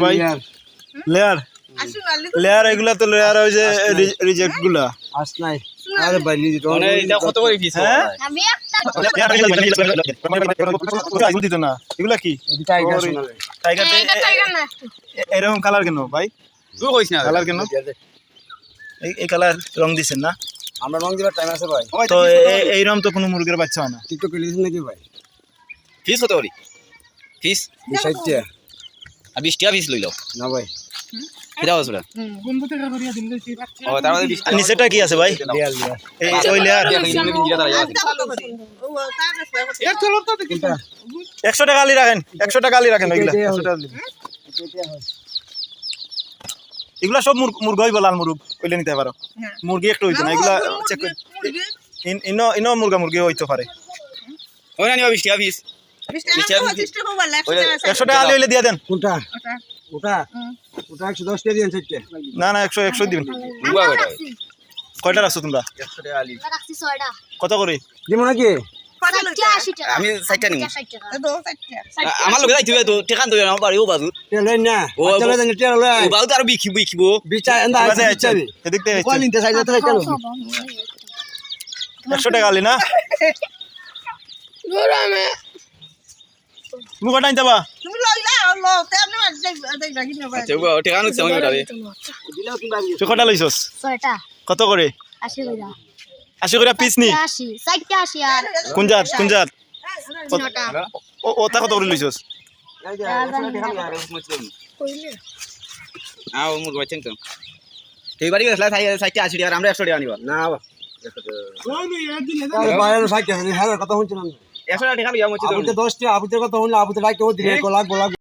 ভাই layer layer এগুলা তো লেয়ার ওই যে রিজেক্টগুলা আস নাই আরে ভাই নিজে তো এটা কত করে পিস হ্যাঁ আমি একটা না এগুলা কি টাইগার টাইগার না এরকম কালার কেন ভাই তুই কইস না কালার কেন এই- কালার রং দিছেন না আমরা রং দিবার টাইম আছে ভাই তো এইরকম তো কোনো মুরগির বাচ্চা হয় না। টিকটক লিখেছেন নাকি ভাই? পিস কত করে পিস বিষয়টা আর বিশ টাকা পিস লই না ভাই। কিরা হচ্ছে ও তার মধ্যে নিচেটা কি আছে ভাই? দেয়াল দেয়াল এই ওই লেয়ার একশো টাকা আলি রাখেন একশো টাকা আলি রাখেন ওইগুলা। একশো টাকা আলি। এগুলা সব মুরগ- মুরগ হইব লাল মুরগ কইলে নিতে পারো। মুরগি একটু হইতো না এগুলা চেক করে। ইন- ইনো ইনো মুরগা মুরগি হইতে পারে। ওই না নিবা বিশ টাকা পিস একশো টাকা আলি হইলে দিয়ে দেন। কোনটা? ওটা। ওটা? একশো দশ টাকা দিন চারটে না না একশো একশো দিবেন। কয়টা কয়টা রাখছো তোমরা? টাকা আলি। কত করে? দিব নাকি? টাকা আমি ষাটটা নিবো। আমার লোকে যাইতে তো টেকান তো আমার বাড়ি বাজু। তেল না ও, ও তো আর বিচা এন্দা থেকে কোন আইছেন। না মুখা টাইন যাবা? আচ্ছা ও হচ্ছে আমি তুই কটা লইছস ছয়টা। কত করে আশি টাকা আশি করে পিস নি? আশি ষাটটা আশি আর কোন জাত কোন জাত? তিনটা ও ওটা কত করে লইছস হ্যাঁ ও মুরগ বাচ্চেন তো এই বাড়ি গেছলা ষাটটা আশি টাকা আমরা একশো টাকা নিবা না বাইরে সাইকেল হ্যাঁ কথা শুনছিলাম। একশো টাকা লইয়া ইয়া তো আবুতে দশ টাকা আবুতে কথা শুনলে আবুতে ডাকে ও দিলে লাগবো লাগবো